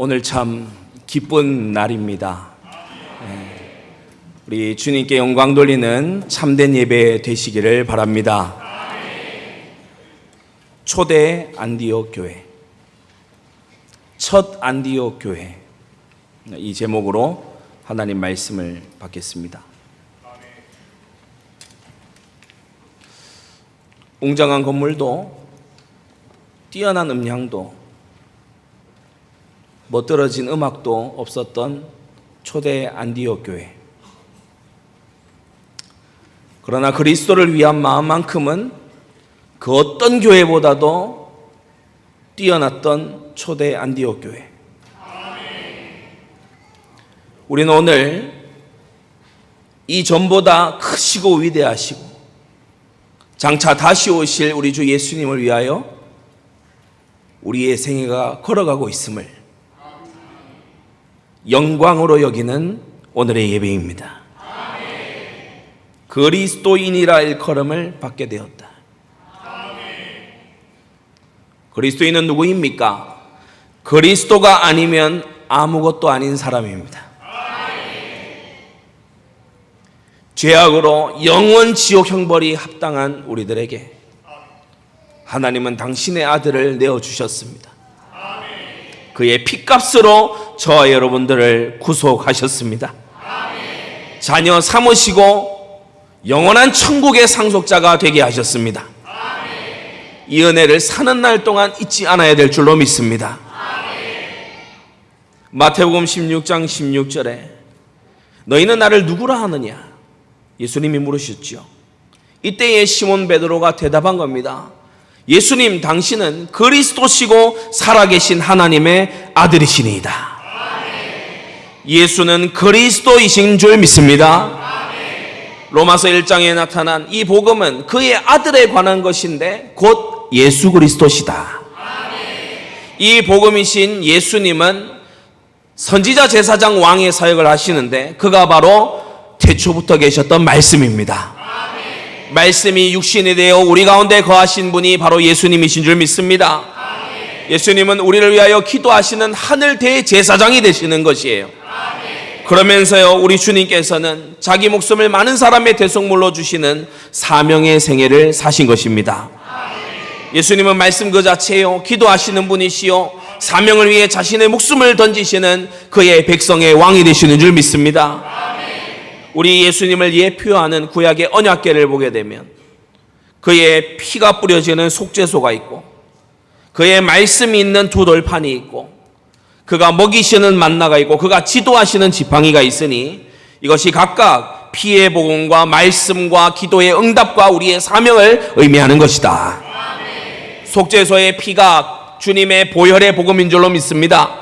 오늘 참 기쁜 날입니다. 네, 우리 주님께 영광 돌리는 참된 예배 되시기를 바랍니다. 초대 안디옥 교회, 첫 안디옥 교회 이 제목으로 하나님 말씀을 받겠습니다. 웅장한 건물도 뛰어난 음향도 멋들어진 음악도 없었던 초대 안디옥 교회. 그러나 그리스도를 위한 마음만큼은 그 어떤 교회보다도 뛰어났던 초대 안디옥 교회. 우리는 오늘 이 전보다 크시고 위대하시고 장차 다시 오실 우리 주 예수님을 위하여 우리의 생애가 걸어가고 있음을 영광으로 여기는 오늘의 예배입니다. 그리스도인이라 일컬음을 받게 되었다. 그리스도인은 누구입니까? 그리스도가 아니면 아무것도 아닌 사람입니다. 죄악으로 영원 지옥 형벌이 합당한 우리들에게 하나님은 당신의 아들을 내어 주셨습니다. 그의 피값으로 저와 여러분들을 구속하셨습니다. 자녀 삼으시고 영원한 천국의 상속자가 되게 하셨습니다. 이 은혜를 사는 날 동안 잊지 않아야 될 줄로 믿습니다. 마태복음 16장 16절에 너희는 나를 누구라 하느냐? 예수님이 물으셨죠. 이때에 시몬 베드로가 대답한 겁니다. 예수님 당신은 그리스도시고 살아계신 하나님의 아들이시니이다. 예수는 그리스도이신 줄 믿습니다. 로마서 1장에 나타난 이 복음은 그의 아들에 관한 것인데 곧 예수 그리스도시다. 이 복음이신 예수님은 선지자 제사장 왕의 사역을 하시는데 그가 바로 태초부터 계셨던 말씀입니다. 말씀이 육신이 되어 우리 가운데 거하신 분이 바로 예수님이신 줄 믿습니다. 예수님은 우리를 위하여 기도하시는 하늘 대제사장이 되시는 것이에요. 그러면서요, 우리 주님께서는 자기 목숨을 많은 사람의 대속물로 주시는 사명의 생애를 사신 것입니다. 예수님은 말씀 그 자체요, 기도하시는 분이시요, 사명을 위해 자신의 목숨을 던지시는 그의 백성의 왕이 되시는 줄 믿습니다. 우리 예수님을 예표하는 구약의 언약계를 보게 되면 그의 피가 뿌려지는 속죄소가 있고 그의 말씀이 있는 두 돌판이 있고 그가 먹이시는 만나가 있고 그가 지도하시는 지팡이가 있으니 이것이 각각 피의 복음과 말씀과 기도의 응답과 우리의 사명을 의미하는 것이다. 속죄소의 피가 주님의 보혈의 복음인 줄로 믿습니다.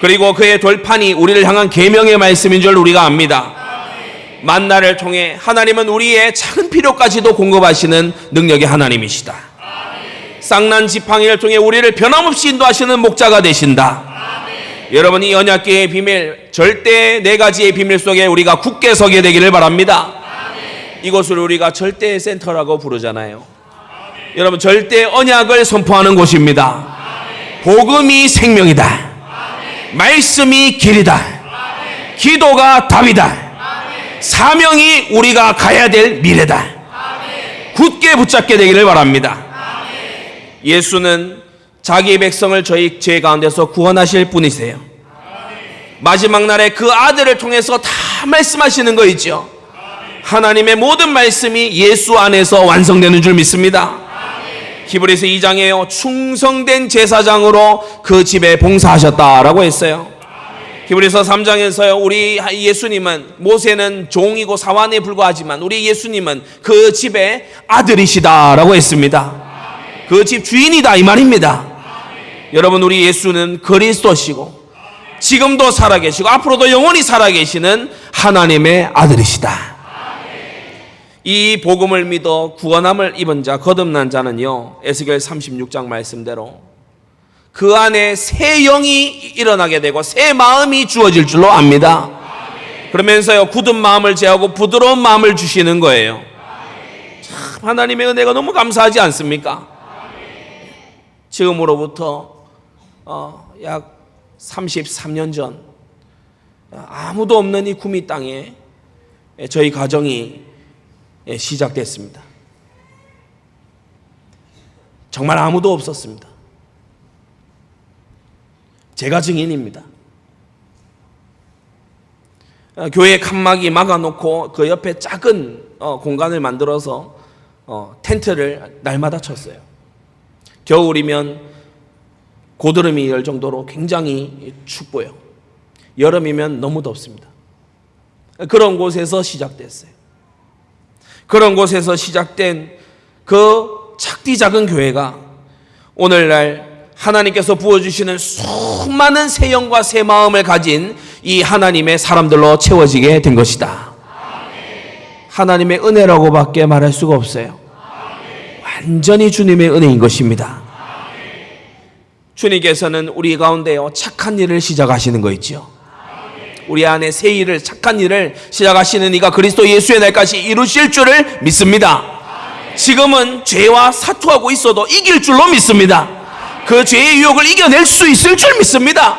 그리고 그의 돌판이 우리를 향한 계명의 말씀인 줄 우리가 압니다. 만나를 통해 하나님은 우리의 작은 필요까지도 공급하시는 능력의 하나님이시다. 쌍난 지팡이를 통해 우리를 변함없이 인도하시는 목자가 되신다. 여러분 이 언약계의 비밀 절대 네 가지의 비밀 속에 우리가 굳게 서게 되기를 바랍니다. 이곳을 우리가 절대 센터라고 부르잖아요. 여러분 절대 언약을 선포하는 곳입니다. 복음이 생명이다. 말씀이 길이다. 기도가 답이다. 사명이 우리가 가야 될 미래다. 굳게 붙잡게 되기를 바랍니다. 예수는 자기 백성을 저희 죄 가운데서 구원하실 분이세요. 마지막 날에 그 아들을 통해서 다 말씀하시는 거 있죠. 하나님의 모든 말씀이 예수 안에서 완성되는 줄 믿습니다. 히브리서 2장에요. 충성된 제사장으로 그 집에 봉사하셨다라고 했어요. 히브리서 3장에서요. 우리 예수님은 모세는 종이고 사환에 불과하지만 우리 예수님은 그 집의 아들이시다라고 했습니다. 그 집 주인이다 이 말입니다. 여러분 우리 예수는 그리스도시고 지금도 살아계시고 앞으로도 영원히 살아계시는 하나님의 아들이시다. 이 복음을 믿어 구원함을 입은 자 거듭난 자는요. 에스겔 36장 말씀대로 그 안에 새 영이 일어나게 되고 새 마음이 주어질 줄로 압니다. 그러면서요 굳은 마음을 제하고 부드러운 마음을 주시는 거예요. 참 하나님의 은혜가 너무 감사하지 않습니까? 지금으로부터 어, 약 33년 전 아무도 없는 이 구미 땅에 저희 가정이 시작됐습니다. 정말 아무도 없었습니다. 제가 증인입니다. 어, 교회 칸막이 막아놓고 그 옆에 작은 어, 공간을 만들어서 어, 텐트를 날마다 쳤어요. 겨울이면 고드름이 열 정도로 굉장히 춥고요. 여름이면 너무 덥습니다. 그런 곳에서 시작됐어요. 그런 곳에서 시작된 그 작디 작은 교회가 오늘날 하나님께서 부어주시는 수많은 새 영과 새 마음을 가진 이 하나님의 사람들로 채워지게 된 것이다. 하나님의 은혜라고밖에 말할 수가 없어요. 완전히 주님의 은혜인 것입니다. 주님께서는 우리 가운데요 착한 일을 시작하시는 거 있죠. 우리 안에 새 일을 착한 일을 시작하시는 이가 그리스도 예수의 날까지 이루실 줄을 믿습니다. 지금은 죄와 사투하고 있어도 이길 줄로 믿습니다. 그 죄의 유혹을 이겨낼 수 있을 줄 믿습니다.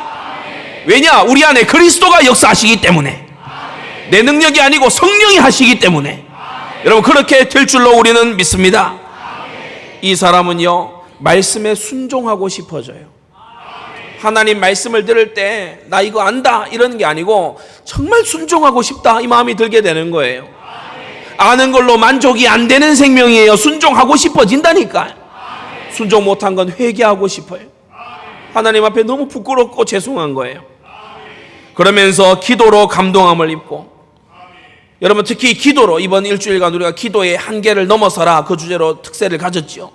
왜냐? 우리 안에 그리스도가 역사하시기 때문에. 내 능력이 아니고 성령이 하시기 때문에. 여러분, 그렇게 될 줄로 우리는 믿습니다. 이 사람은요, 말씀에 순종하고 싶어져요. 하나님 말씀을 들을 때, 나 이거 안다, 이러는 게 아니고, 정말 순종하고 싶다, 이 마음이 들게 되는 거예요. 아는 걸로 만족이 안 되는 생명이에요. 순종하고 싶어진다니까. 순종 못한 건 회개하고 싶어요. 하나님 앞에 너무 부끄럽고 죄송한 거예요. 그러면서 기도로 감동함을 입고 여러분 특히 기도로 이번 일주일간 우리가 기도의 한계를 넘어서라 그 주제로 특세를 가졌지요.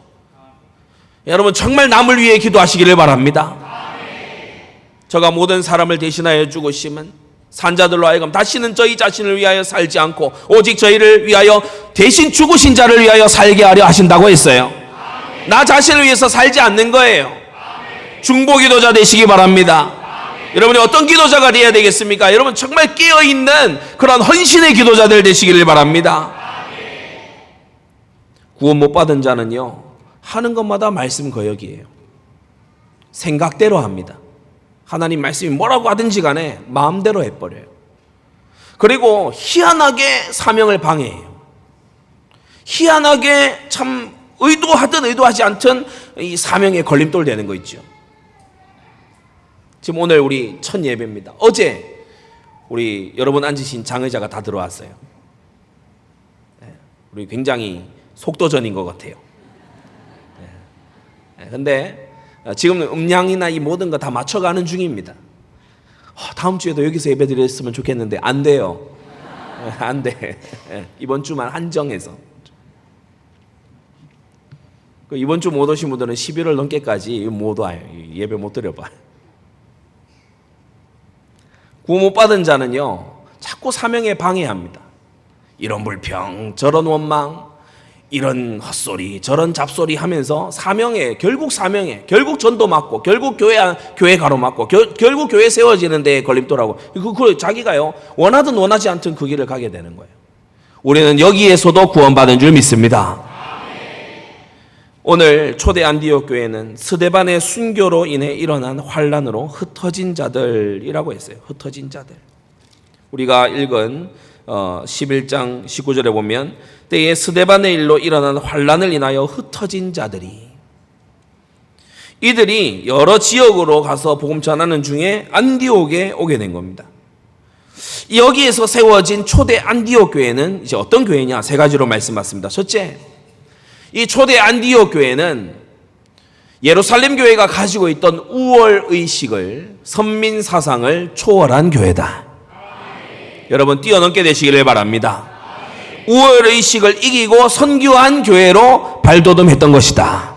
여러분 정말 남을 위해 기도하시기를 바랍니다. 저가 모든 사람을 대신하여 죽으심은 산자들로 하여금 다시는 저희 자신을 위하여 살지 않고 오직 저희를 위하여 대신 죽으신 자를 위하여 살게 하려 하신다고 했어요. 나 자신을 위해서 살지 않는 거예요. 중보 기도자 되시기 바랍니다. 여러분이 어떤 기도자가 되어야 되겠습니까? 여러분 정말 깨어 있는 그런 헌신의 기도자들 되시기를 바랍니다. 구원 못 받은 자는요 하는 것마다 말씀 거역이에요. 생각대로 합니다. 하나님 말씀이 뭐라고 하든지 간에 마음대로 해버려요. 그리고 희한하게 사명을 방해해요. 희한하게 참 의도하든 의도하지 않든 이 사명에 걸림돌 되는 거 있죠. 지금 오늘 우리 첫 예배입니다. 어제 우리 여러분 앉으신 장의자가 다 들어왔어요. 네, 우리 굉장히 속도전인 것 같아요. 네, 근데 지금 음량이나 이 모든 거 다 맞춰가는 중입니다. 어, 다음 주에도 여기서 예배 드렸으면 좋겠는데 안 돼요. 네, 안 돼. 이번 주만 한정해서. 그 이번 주 못 오신 분들은 11월 넘게까지 못 와요. 예배 못 드려봐. 구원 못 받은 자는요, 자꾸 사명에 방해합니다. 이런 불평, 저런 원망, 이런 헛소리, 저런 잡소리 하면서 사명에, 결국 사명에, 결국 전도 맞고, 결국 교회, 교회 가로막고, 겨, 결국 교회 세워지는 데에 걸림돌하고, 그, 그 자기가요, 원하든 원하지 않든 그 길을 가게 되는 거예요. 우리는 여기에서도 구원받은 줄 믿습니다. 오늘 초대 안디옥 교회는 스데반의 순교로 인해 일어난 환란으로 흩어진 자들이라고 했어요. 흩어진 자들. 우리가 읽은 어, 11장 19절에 보면 때에 스데반의 일로 일어난 환란을 인하여 흩어진 자들이 이들이 여러 지역으로 가서 복음 전하는 중에 안디옥에 오게 된 겁니다. 여기에서 세워진 초대 안디옥 교회는 이제 어떤 교회냐 세 가지로 말씀받습니다. 첫째, 이 초대 안디옥 교회는 예루살렘 교회가 가지고 있던 우월 의식을 선민 사상을 초월한 교회다. 여러분 뛰어넘게 되시기를 바랍니다. 우월 의식을 이기고 선교한 교회로 발돋움했던 것이다.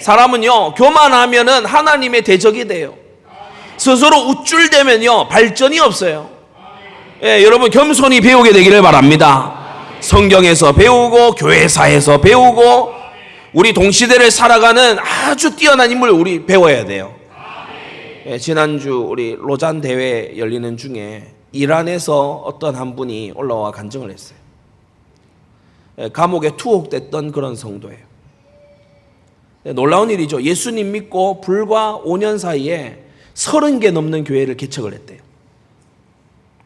사람은요 교만하면은 하나님의 대적이 돼요. 스스로 우쭐대면요 발전이 없어요. 예, 여러분 겸손히 배우게 되기를 바랍니다. 성경에서 배우고 교회사에서 배우고 우리 동시대를 살아가는 아주 뛰어난 인물을 우리 배워야 돼요. 예, 지난주 우리 로잔 대회 열리는 중에 이란에서 어떤 한 분이 올라와 간증을 했어요. 예, 감옥에 투옥됐던 그런 성도예요. 예, 놀라운 일이죠. 예수님 믿고 불과 5년 사이에 서른 개 넘는 교회를 개척을 했대요.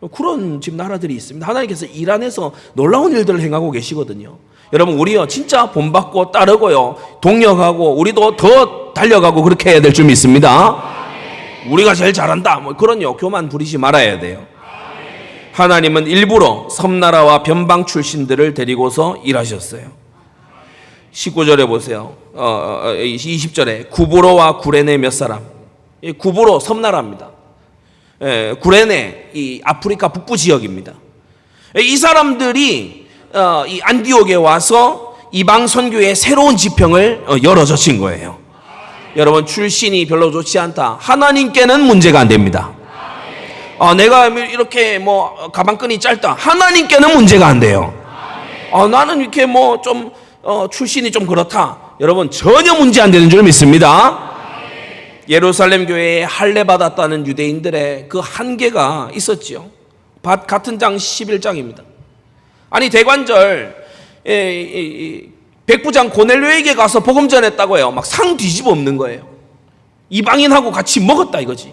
그런 지금 나라들이 있습니다. 하나님께서 일 안에서 놀라운 일들을 행하고 계시거든요. 여러분 우리요 진짜 본받고 따르고요 동력하고 우리도 더 달려가고 그렇게 해야 될 줄 믿습니다. 우리가 제일 잘한다 뭐 그런요 교만 부리지 말아야 돼요. 하나님은 일부러 섬나라와 변방 출신들을 데리고서 일하셨어요. 19절에 보세요. 어, 어, 20절에 구브로와 구레네 몇 사람. 이 구브로 섬나라입니다. 예, 구레네 이 아프리카 북부 지역입니다. 이 사람들이 어, 이 안디옥에 와서 이방 선교의 새로운 지평을 어, 열어젖힌 거예요. 여러분 출신이 별로 좋지 않다. 하나님께는 문제가 안 됩니다. 아, 내가 이렇게 뭐 가방끈이 짧다. 하나님께는 문제가 안 돼요. 아, 나는 이렇게 뭐좀 어, 출신이 좀 그렇다. 여러분 전혀 문제 안 되는 줄 믿습니다. 예루살렘 교회에 할례 받았다는 유대인들의 그 한계가 있었지요. 밭 같은 장 11장입니다. 아니 대관절 이, 백부장 고넬료에게 가서 복음 전했다고요. 막 상 뒤집어 엎는 거예요. 이방인하고 같이 먹었다 이거지.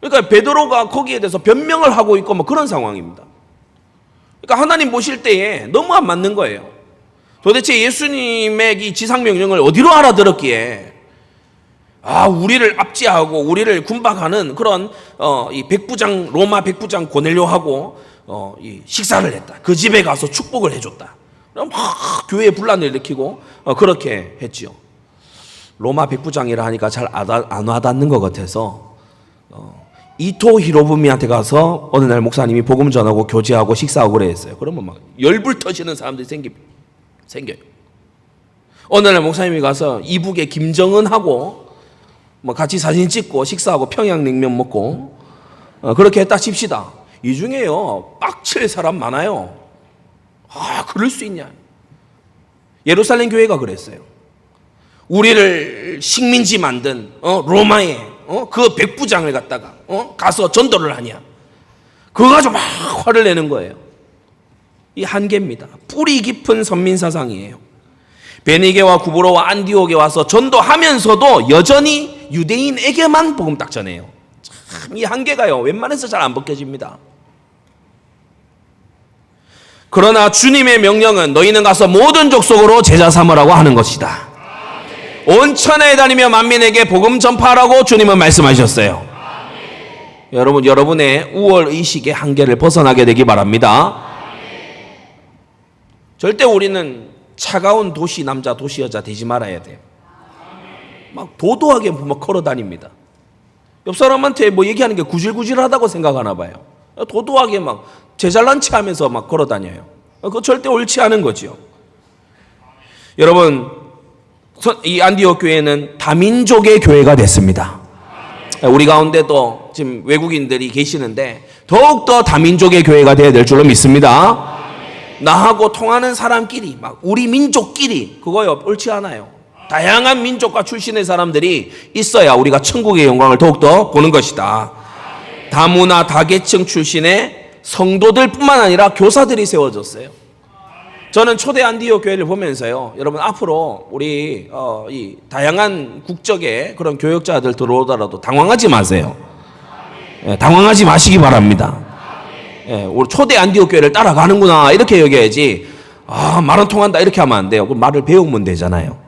그러니까 베드로가 거기에 대해서 변명을 하고 있고 뭐 그런 상황입니다. 그러니까 하나님 보실 때에 너무 안 맞는 거예요. 도대체 예수님의 이 지상 명령을 어디로 알아들었기에 아 우리를 압제하고 우리를 군박하는 그런 어, 이 백부장 로마 백부장 고넬료하고 어, 이 식사를 했다. 그 집에 가서 축복을 해줬다. 막 교회에 분란을 일으키고 어, 그렇게 했지요. 로마 백부장이라 하니까 잘 안 와닿는 것 같아서 어, 이토 히로부미한테 가서 어느 날 목사님이 복음 전하고 교제하고 식사하고 그랬어요. 그러면 막 열불 터지는 사람들이 생기, 생겨요. 어느 날 목사님이 가서 이북에 김정은하고 뭐 같이 사진 찍고 식사하고 평양냉면 먹고 어, 그렇게 했다 칩시다. 이 중에요 빡칠 사람 많아요. 아 그럴 수 있냐? 예루살렘 교회가 그랬어요. 우리를 식민지 만든 어, 로마의 어, 그 백부장을 갖다가 어, 가서 전도를 하냐? 그거 가지고 막 화를 내는 거예요. 이 한계입니다. 뿌리 깊은 선민 사상이에요. 베니게와 구브로와 안디옥에 와서 전도하면서도 여전히 유대인에게만 복음 딱 전해요. 참 이 한계가요. 웬만해서 잘 안 벗겨집니다. 그러나 주님의 명령은 너희는 가서 모든 족속으로 제자 삼으라고 하는 것이다. 온 천하에 다니며 만민에게 복음 전파하라고 주님은 말씀하셨어요. 여러분 여러분의 우월 의식의 한계를 벗어나게 되기 바랍니다. 절대 우리는 차가운 도시 남자 도시 여자 되지 말아야 돼요. 막 도도하게 막 걸어 다닙니다. 옆 사람한테 뭐 얘기하는 게 구질구질하다고 생각하나 봐요. 도도하게 막 제잘난 체 하면서 막 걸어 다녀요. 그거 절대 옳지 않은 거죠. 여러분, 이 안디옥 교회는 다민족의 교회가 됐습니다. 우리 가운데도 지금 외국인들이 계시는데 더욱더 다민족의 교회가 되어야 될 줄로 믿습니다. 나하고 통하는 사람끼리, 막 우리 민족끼리, 그거요, 옳지 않아요. 다양한 민족과 출신의 사람들이 있어야 우리가 천국의 영광을 더욱더 보는 것이다. 다문화, 다계층 출신의 성도들 뿐만 아니라 교사들이 세워졌어요. 저는 초대 안디오 교회를 보면서요, 여러분 앞으로 우리 어, 이 다양한 국적의 그런 교역자들 들어오더라도 당황하지 마세요. 예, 당황하지 마시기 바랍니다. 예, 우리 초대 안디오 교회를 따라가는구나 이렇게 여겨야지. 아 말은 통한다 이렇게 하면 안 돼요. 그 말을 배우면 되잖아요.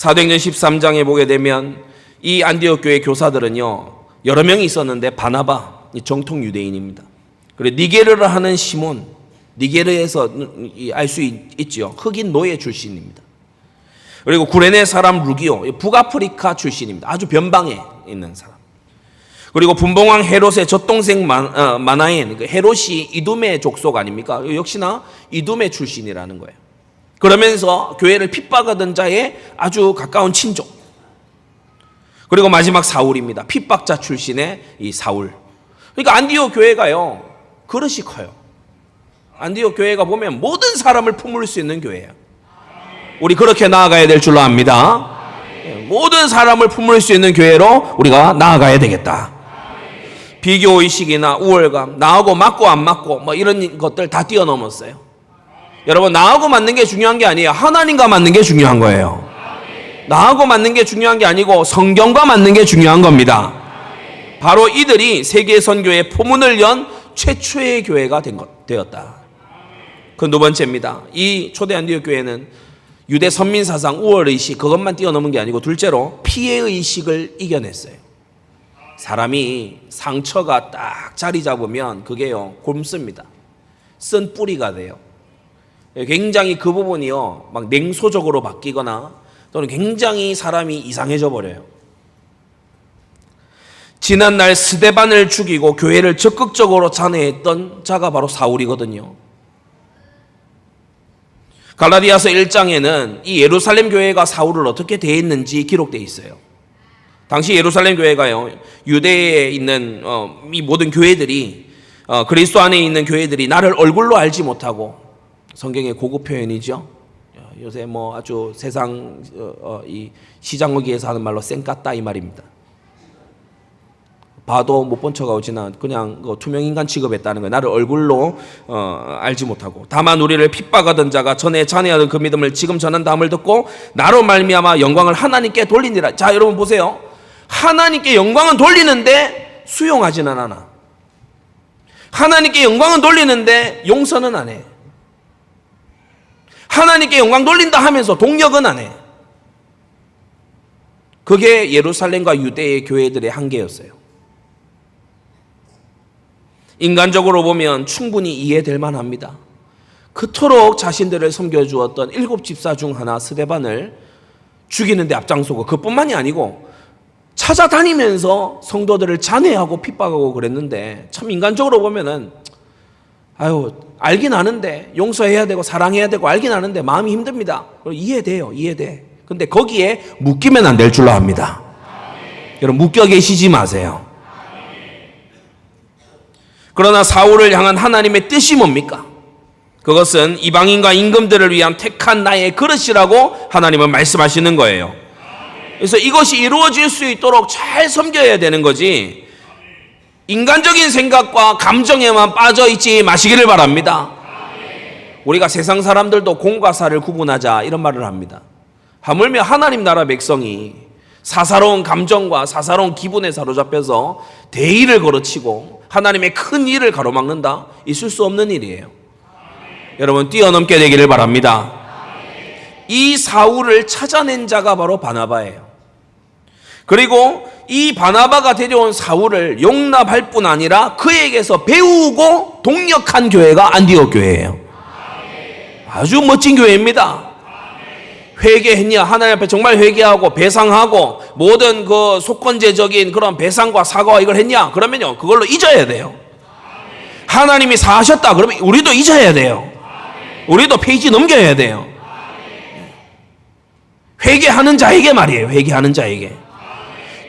사도행전 13장에 보게 되면 이 안디옥 교회 교사들은요 여러 명이 있었는데 바나바 정통 유대인입니다. 그리고 니게르를 하는 시몬 니게르에서 알 수 있죠 흑인 노예 출신입니다. 그리고 구레네 사람 루기오 북아프리카 출신입니다. 아주 변방에 있는 사람. 그리고 분봉왕 헤롯의 젖동생 어, 마나엔 그 헤롯이 이둠의 족속 아닙니까? 역시나 이둠의 출신이라는 거예요. 그러면서 교회를 핍박하던 자의 아주 가까운 친족. 그리고 마지막 사울입니다. 핍박자 출신의 이 사울. 그러니까 안디오 교회가요. 그릇이 커요. 안디오 교회가 보면 모든 사람을 품을 수 있는 교회예요. 우리 그렇게 나아가야 될 줄로 압니다. 예, 모든 사람을 품을 수 있는 교회로 우리가 나아가야 되겠다. 비교 의식이나 우월감, 나하고 맞고 안 맞고 뭐 이런 것들 다 뛰어넘었어요. 여러분 나하고 맞는 게 중요한 게 아니에요. 하나님과 맞는 게 중요한 거예요. 나하고 맞는 게 중요한 게 아니고 성경과 맞는 게 중요한 겁니다. 바로 이들이 세계 선교의 포문을 연 최초의 교회가 된 것, 되었다. 그 두 번째입니다. 이 초대 안디옥 교회는 유대 선민 사상 우월 의식 그것만 뛰어넘은 게 아니고 둘째로 피해 의식을 이겨냈어요. 사람이 상처가 딱 자리 잡으면 그게요 곪습니다. 쓴 뿌리가 돼요. 굉장히 그 부분이요 막 냉소적으로 바뀌거나 또는 굉장히 사람이 이상해져 버려요. 지난날 스데반을 죽이고 교회를 적극적으로 잔해했던 자가 바로 사울이거든요. 갈라디아서 1장에는 이 예루살렘 교회가 사울을 어떻게 대했는지 기록되어 있어요. 당시 예루살렘 교회가요, 유대에 있는 어, 이 모든 교회들이 어, 그리스도 안에 있는 교회들이 나를 얼굴로 알지 못하고 성경의 고급 표현이죠. 어, 요새 뭐 아주 세상 어, 어, 이 시장어기에서 하는 말로 쌩깠다 이 말입니다. 봐도 못 본 척하고 지나 그냥 그 투명 인간 취급했다는 거예요. 나를 얼굴로 어, 알지 못하고 다만 우리를 핍박하던 자가 전에 잔해하던 그 믿음을 지금 전한 다음을 듣고 나로 말미암아 영광을 하나님께 돌리니라. 자 여러분 보세요. 하나님께 영광은 돌리는데 수용하지는 않아. 하나님께 영광은 돌리는데 용서는 안 해. 하나님께 영광 돌린다 하면서 동력은 안 해. 그게 예루살렘과 유대의 교회들의 한계였어요. 인간적으로 보면 충분히 이해될 만합니다. 그토록 자신들을 섬겨주었던 일곱 집사 중 하나 스데반을 죽이는데 앞장서고 그뿐만이 아니고 찾아다니면서 성도들을 잔해하고 핍박하고 그랬는데 참 인간적으로 보면은 아유 알긴 아는데 용서해야 되고 사랑해야 되고 알긴 아는데 마음이 힘듭니다. 이해돼요, 이해돼. 근데 거기에 묶이면 안 될 줄로 압니다. 여러분 묶여 계시지 마세요. 그러나 사울을 향한 하나님의 뜻이 뭡니까? 그것은 이방인과 임금들을 위한 택한 나의 그릇이라고 하나님은 말씀하시는 거예요. 그래서 이것이 이루어질 수 있도록 잘 섬겨야 되는 거지. 인간적인 생각과 감정에만 빠져 있지 마시기를 바랍니다. 우리가 세상 사람들도 공과 사를 구분하자 이런 말을 합니다. 하물며 하나님 나라 백성이 사사로운 감정과 사사로운 기분에 사로잡혀서 대의를 걸어치고 하나님의 큰 일을 가로막는다? 있을 수 없는 일이에요. 여러분 뛰어넘게 되기를 바랍니다. 이 사울을 찾아낸 자가 바로 바나바예요. 그리고 이 바나바가 데려온 사울을 용납할 뿐 아니라 그에게서 배우고 동력한 교회가 안디옥 교회예요. 아주 멋진 교회입니다. 회개했냐? 하나님 앞에 정말 회개하고 배상하고 모든 그 속건제적인 그런 배상과 사과와 이걸 했냐? 그러면요, 그걸로 잊어야 돼요. 하나님이 사하셨다. 그러면 우리도 잊어야 돼요. 우리도 페이지 넘겨야 돼요. 회개하는 자에게 말이에요. 회개하는 자에게.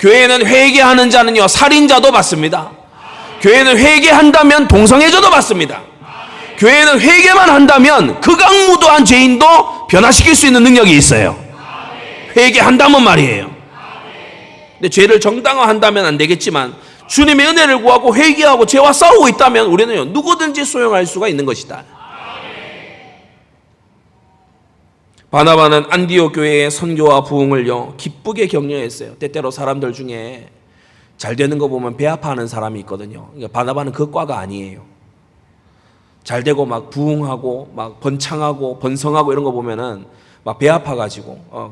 교회는 회개하는 자는요, 살인자도 받습니다. 교회는 회개한다면 동성애자도 받습니다. 교회는 회개만 한다면 극악무도한 죄인도 변화시킬 수 있는 능력이 있어요. 회개한다면 말이에요. 근데 죄를 정당화한다면 안 되겠지만 주님의 은혜를 구하고 회개하고 죄와 싸우고 있다면 우리는요 누구든지 소용할 수가 있는 것이다. 바나바는 안디옥 교회의 선교와 부흥을요 기쁘게 격려했어요. 때때로 사람들 중에 잘 되는 거 보면 배 아파하는 사람이 있거든요. 그러니까 바나바는 그 과가 아니에요. 잘 되고 막 부흥하고 막 번창하고 번성하고 이런 거 보면은 막 배 아파 가지고 어,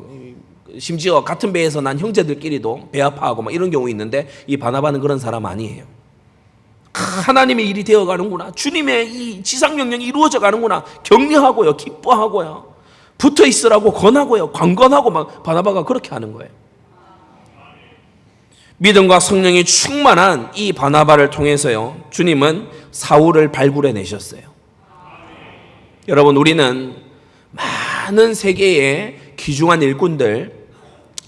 심지어 같은 배에서 난 형제들끼리도 배 아파하고 막 이런 경우 있는데 이 바나바는 그런 사람 아니에요. 아, 하나님의 일이 되어 가는구나. 주님의 이 지상 명령이 이루어져 가는구나. 격려하고요. 기뻐하고요. 붙어 있으라고 권하고요. 관건하고 막 바나바가 그렇게 하는 거예요. 믿음과 성령이 충만한 이 바나바를 통해서요. 주님은 사울을 발굴해 내셨어요. 여러분 우리는 많은 세계의 귀중한 일꾼들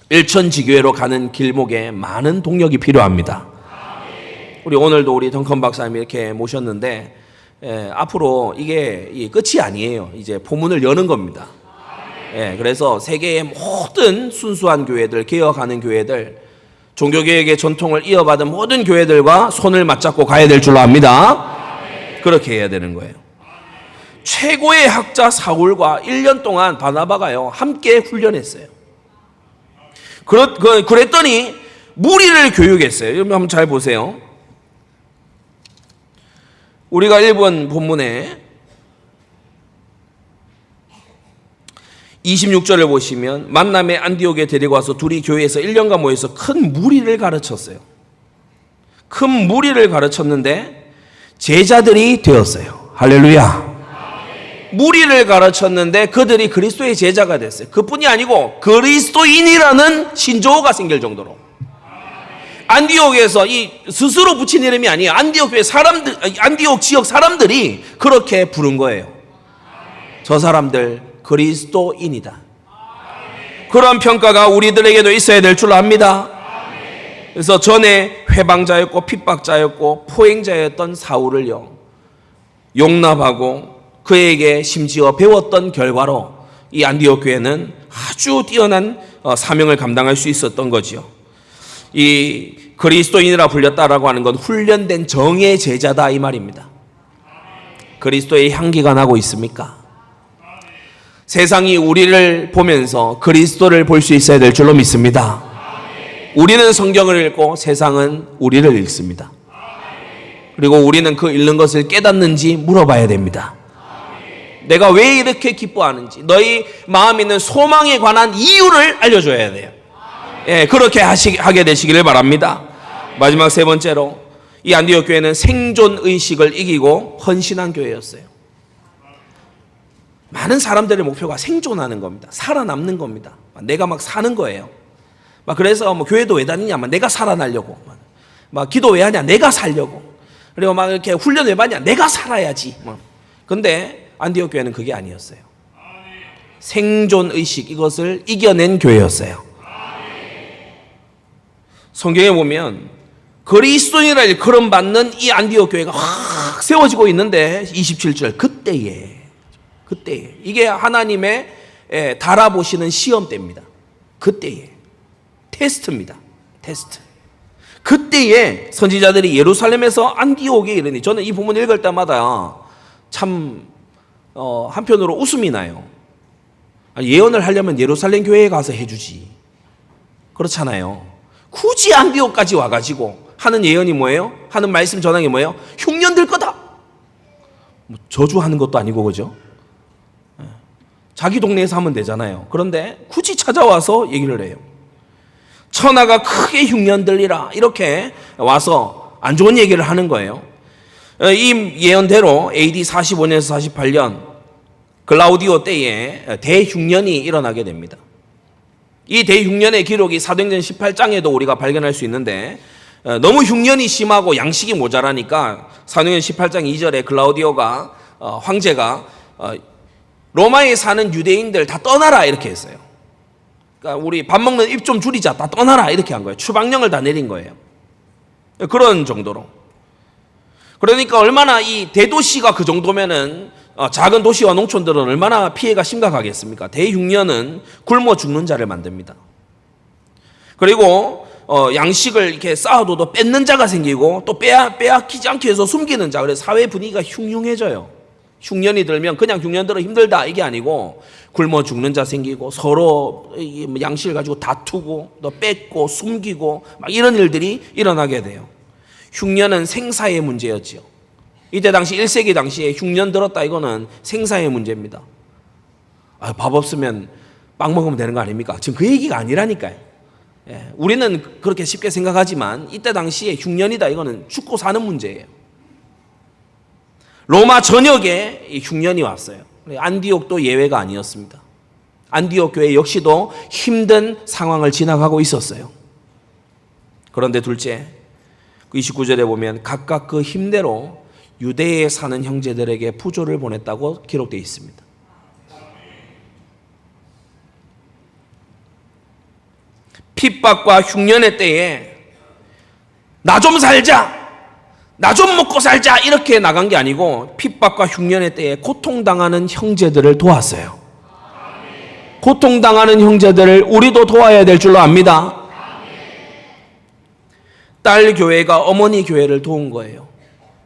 일천지교회로 가는 길목에 많은 동력이 필요합니다. 우리 오늘도 우리 덩컨 박사님 이렇게 모셨는데 예, 앞으로 이게 이 끝이 아니에요. 이제 포문을 여는 겁니다. 예, 그래서 세계의 모든 순수한 교회들, 개혁하는 교회들, 종교개혁의 전통을 이어받은 모든 교회들과 손을 맞잡고 가야 될 줄로 압니다. 그렇게 해야 되는 거예요. 최고의 학자 사울과 1년 동안 바나바가요, 함께 훈련했어요. 그렇, 그, 그랬더니 무리를 교육했어요. 여러분 한번 잘 보세요. 우리가 1번 본문에 26절을 보시면 만남의 안디옥에 데리고 와서 둘이 교회에서 1년간 모여서 큰 무리를 가르쳤어요. 큰 무리를 가르쳤는데 제자들이 되었어요. 할렐루야. 무리를 가르쳤는데 그들이 그리스도의 제자가 됐어요. 그뿐이 아니고 그리스도인이라는 신조어가 생길 정도로. 안디옥에서 이 스스로 붙인 이름이 아니에요. 안디옥 교회 사람들, 안디옥 지역 사람들이 그렇게 부른 거예요. 저 사람들 그리스도인이다. 그런 평가가 우리들에게도 있어야 될 줄 압니다. 그래서 전에 회방자였고 핍박자였고 포행자였던 사울을요 용납하고 그에게 심지어 배웠던 결과로 이 안디옥 교회는 아주 뛰어난 어, 사명을 감당할 수 있었던 거지요. 이 그리스도인이라 불렸다라고 하는 건 훈련된 정의 제자다 이 말입니다. 그리스도의 향기가 나고 있습니까? 세상이 우리를 보면서 그리스도를 볼 수 있어야 될 줄로 믿습니다. 우리는 성경을 읽고 세상은 우리를 읽습니다. 그리고 우리는 그 읽는 것을 깨닫는지 물어봐야 됩니다. 내가 왜 이렇게 기뻐하는지, 너희 마음에 있는 소망에 관한 이유를 알려줘야 돼요. 예, 그렇게 하시, 하게 되시기를 바랍니다. 마지막 세 번째로, 이 안디옥 교회는 생존 의식을 이기고 헌신한 교회였어요. 많은 사람들의 목표가 생존하는 겁니다. 살아남는 겁니다. 내가 막 사는 거예요. 막 그래서 뭐 교회도 왜 다니냐? 막 내가 살아나려고. 막, 막 기도 왜 하냐? 내가 살려고. 그리고 막 이렇게 훈련 왜 받냐? 내가 살아야지. 막. 근데 안디옥 교회는 그게 아니었어요. 생존 의식 이것을 이겨낸 교회였어요. 성경에 보면 그리스도인이라 일컬음 받는 이 안디옥 교회가 확 세워지고 있는데 27절 그때에 그때에 이게 하나님의 예, 달아보시는 시험 때입니다. 그때에 테스트입니다. 테스트. 그때에 선지자들이 예루살렘에서 안디옥에 이르니 저는 이 부분 읽을 때마다 참 어, 한편으로 웃음이 나요. 예언을 하려면 예루살렘 교회에 가서 해주지. 그렇잖아요. 굳이 안디옥까지 와가지고 하는 예언이 뭐예요? 하는 말씀 전하는 게 뭐예요? 흉년될 거다. 뭐 저주하는 것도 아니고 그죠? 예. 자기 동네에서 하면 되잖아요. 그런데 굳이 찾아와서 얘기를 해요. 천하가 크게 흉년들리라 이렇게 와서 안 좋은 얘기를 하는 거예요. 어, 이 예언대로 AD 45년에서 48년 글라우디오 때에 대흉년이 일어나게 됩니다. 이 대흉년의 기록이 사도행전 18장에도 우리가 발견할 수 있는데 어, 너무 흉년이 심하고 양식이 모자라니까 사도행전 18장 2절에 글라우디오가 어, 황제가 로마에 사는 유대인들 다 떠나라 이렇게 했어요. 그러니까 우리 밥 먹는 입 좀 줄이자 다 떠나라 이렇게 한 거예요. 추방령을 다 내린 거예요. 그런 정도로. 그러니까 얼마나 이 대도시가 그 정도면은 어, 작은 도시와 농촌들은 얼마나 피해가 심각하겠습니까? 대흉년은 굶어 죽는 자를 만듭니다. 그리고 어, 양식을 이렇게 쌓아둬도 뺏는 자가 생기고 또 빼앗, 빼앗기지 않기 위해서 숨기는 자. 그래서 사회 분위기가 흉흉해져요. 흉년이 들면 그냥 흉년 들어 힘들다 이게 아니고 굶어 죽는 자 생기고 서로 뭐 양식을 가지고 다투고 또 뺏고 숨기고 막 이런 일들이 일어나게 돼요. 흉년은 생사의 문제였지요. 이때 당시 1세기 당시에 흉년 들었다 이거는 생사의 문제입니다. 아, 밥 없으면 빵 먹으면 되는 거 아닙니까? 지금 그 얘기가 아니라니까요. 예, 우리는 그렇게 쉽게 생각하지만 이때 당시에 흉년이다 이거는 죽고 사는 문제예요. 로마 전역에 이 흉년이 왔어요. 안디옥도 예외가 아니었습니다. 안디옥 교회 역시도 힘든 상황을 지나가고 있었어요. 그런데 둘째, 29절에 보면 각각 그 힘대로 유대에 사는 형제들에게 부조를 보냈다고 기록되어 있습니다. 핍박과 흉년의 때에 나 좀 살자, 나 좀 먹고 살자 이렇게 나간 게 아니고 핍박과 흉년의 때에 고통당하는 형제들을 도왔어요. 고통당하는 형제들을 우리도 도와야 될 줄로 압니다. 딸 교회가 어머니 교회를 도운 거예요.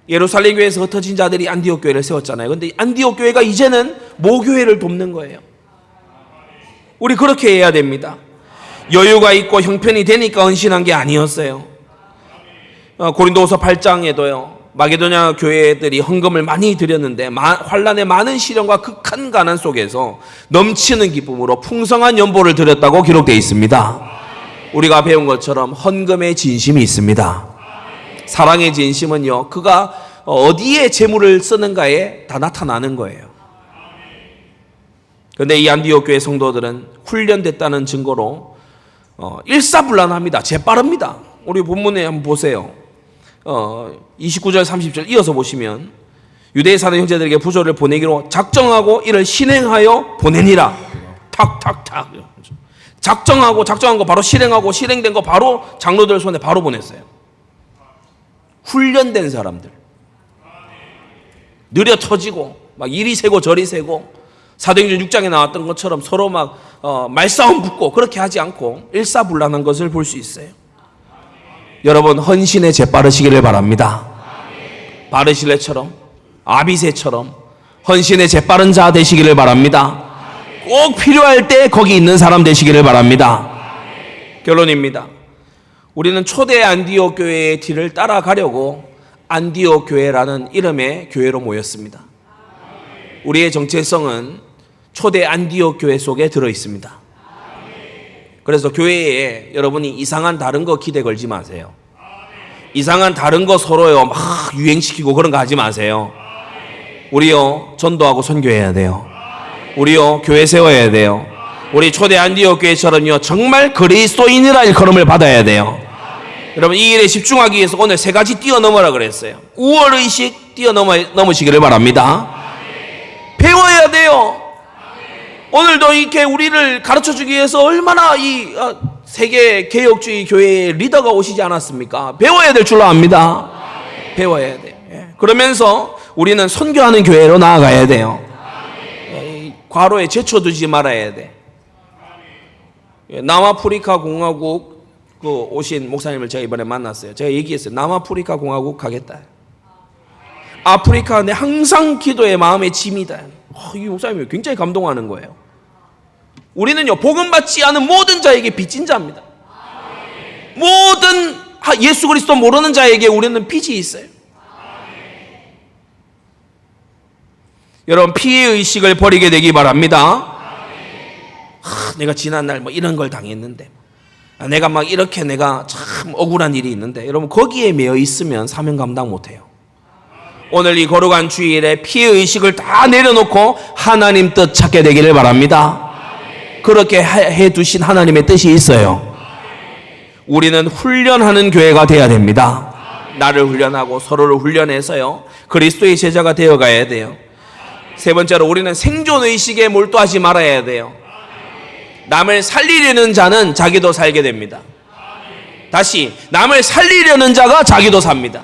예루살렘 교회에서 흩어진 자들이 안디옥 교회를 세웠잖아요. 근데 안디옥 교회가 이제는 모 교회를 돕는 거예요. 우리 그렇게 해야 됩니다. 여유가 있고 형편이 되니까 헌신한 게 아니었어요. 어, 고린도후서 8장에도요. 마게도냐 교회들이 헌금을 많이 드렸는데 마- 환란의 많은 시련과 극한 가난 속에서 넘치는 기쁨으로 풍성한 연보를 드렸다고 기록되어 있습니다. 우리가 배운 것처럼 헌금의 진심이 있습니다. 사랑의 진심은요. 그가 어디에 재물을 쓰는가에 다 나타나는 거예요. 그런데 이 안디옥 교회 성도들은 훈련됐다는 증거로 어, 일사불란합니다. 재빠릅니다. 우리 본문에 한번 보세요. 어, 29절 30절 이어서 보시면 유대에 사는 형제들에게 부조를 보내기로 작정하고 이를 실행하여 보내니라. 탁탁탁. 작정하고 작정한 거 바로 실행하고 실행된 거 바로 장로들 손에 바로 보냈어요. 훈련된 사람들. 느려 터지고 막 이리 세고 저리 세고 사도행전 6장에 나왔던 것처럼 서로 막 어, 말싸움 붙고 그렇게 하지 않고 일사불란한 것을 볼 수 있어요. 여러분 헌신에 재빠르시기를 바랍니다. 바르실레처럼 아비새처럼 헌신에 재빠른 자 되시기를 바랍니다. 꼭 필요할 때 거기 있는 사람 되시기를 바랍니다. 결론입니다. 우리는 초대 안디옥 교회의 뒤를 따라가려고 안디옥 교회라는 이름의 교회로 모였습니다. 우리의 정체성은 초대 안디옥 교회 속에 들어 있습니다. 그래서 교회에 여러분이 이상한 다른 거 기대 걸지 마세요. 이상한 다른 거 서로요 막 유행시키고 그런 거 하지 마세요. 우리요 전도하고 선교해야 돼요. 우리요 교회 세워야 돼요. 우리 초대 안디옥 교회처럼요 정말 그리스도인이라 일컬음을 받아야 돼요. 여러분 이 일에 집중하기 위해서 오늘 세 가지 뛰어넘어라 그랬어요. 우월 의식 뛰어넘어 넘으시기를 바랍니다. 배워야 돼요. 오늘도 이렇게 우리를 가르쳐 주기 위해서 얼마나 이 어, 세계 개혁주의 교회의 리더가 오시지 않았습니까? 배워야 될 줄로 압니다. 배워야 돼. 예. 그러면서 우리는 선교하는 교회로 나아가야 돼요. 예, 이 과로에 제쳐두지 말아야 돼. 예, 남아프리카 공화국 그 오신 목사님을 제가 이번에 만났어요. 제가 얘기했어요. 남아프리카 공화국 가겠다. 아프리카 내 항상 기도의 마음의 짐이다. 어, 이 목사님이 굉장히 감동하는 거예요. 우리는요 복음 받지 않은 모든 자에게 빚진 자입니다. 모든 하- 예수 그리스도 모르는 자에게 우리는 빚이 있어요. 여러분 피해 의식을 버리게 되기 바랍니다. 하, 내가 지난 날 뭐 이런 걸 당했는데, 아, 내가 막 이렇게 내가 참 억울한 일이 있는데, 여러분 거기에 매여 있으면 사명 감당 못 해요. 오늘 이 거룩한 주일에 피해 의식을 다 내려놓고 하나님 뜻 찾게 되기를 바랍니다. 그렇게 해 두신 하나님의 뜻이 있어요. 우리는 훈련하는 교회가 돼야 됩니다. 나를 훈련하고 서로를 훈련해서요. 그리스도의 제자가 되어 가야 돼요. 세 번째로 우리는 생존 의식에 몰두하지 말아야 돼요. 남을 살리려는 자는 자기도 살게 됩니다. 다시 남을 살리려는 자가 자기도 삽니다.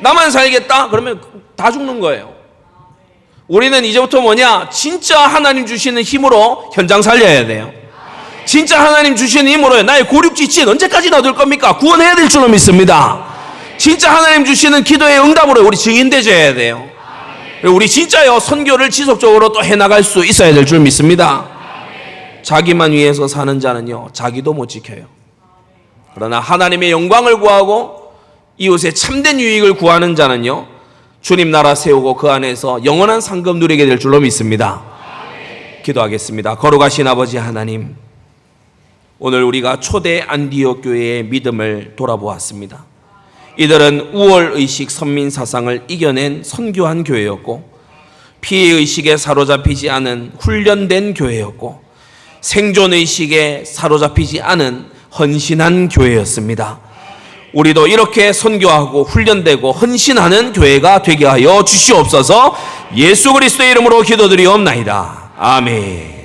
나만 살겠다? 그러면 다 죽는 거예요. 우리는 이제부터 뭐냐? 진짜 하나님 주시는 힘으로 현장 살려야 돼요. 진짜 하나님 주시는 힘으로 나의 고륙지친 언제까지 놔둘 겁니까? 구원해야 될 줄로 믿습니다. 진짜 하나님 주시는 기도의 응답으로 우리 증인 되줘야 돼요. 우리 진짜요 선교를 지속적으로 또 해나갈 수 있어야 될 줄 믿습니다. 자기만 위해서 사는 자는요 자기도 못 지켜요. 그러나 하나님의 영광을 구하고 이웃의 참된 유익을 구하는 자는요 주님 나라 세우고 그 안에서 영원한 상급 누리게 될 줄로 믿습니다. 기도하겠습니다. 거룩하신 아버지 하나님, 오늘 우리가 초대 안디옥 교회의 믿음을 돌아보았습니다. 이들은 우월 의식 선민 사상을 이겨낸 선교한 교회였고 피해 의식에 사로잡히지 않은 훈련된 교회였고 생존 의식에 사로잡히지 않은 헌신한 교회였습니다. 우리도 이렇게 선교하고 훈련되고 헌신하는 교회가 되게 하여 주시옵소서. 예수 그리스도의 이름으로 기도드리옵나이다. 아멘.